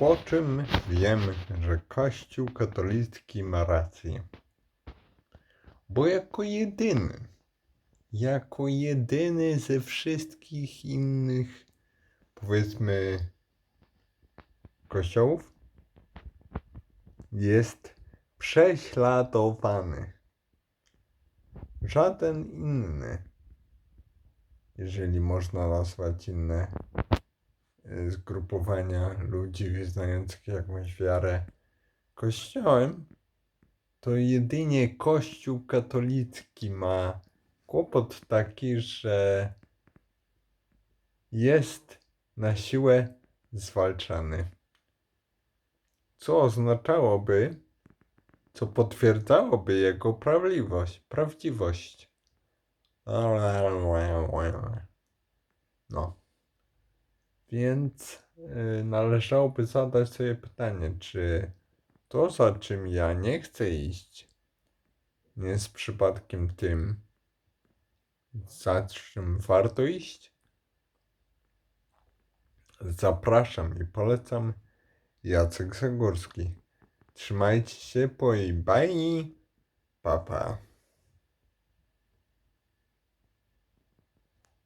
Po czym wiemy, że Kościół katolicki ma rację. Bo jako jedyny, jako jedyny ze wszystkich innych, powiedzmy, kościołów, jest prześladowany. Żaden inny, jeżeli można nazwać inne zgrupowania ludzi wyznających jakąś wiarę kościołem, to jedynie Kościół katolicki ma kłopot taki, że jest na siłę zwalczany. Co oznaczałoby, co potwierdzałoby jego prawdziwość, prawdziwość. No. Więc y, należałoby zadać sobie pytanie, czy to, za czym ja nie chcę iść, nie jest przypadkiem tym, za czym warto iść? Zapraszam i polecam Jacek Zagórski. Trzymajcie się, po i bye. Pa, pa.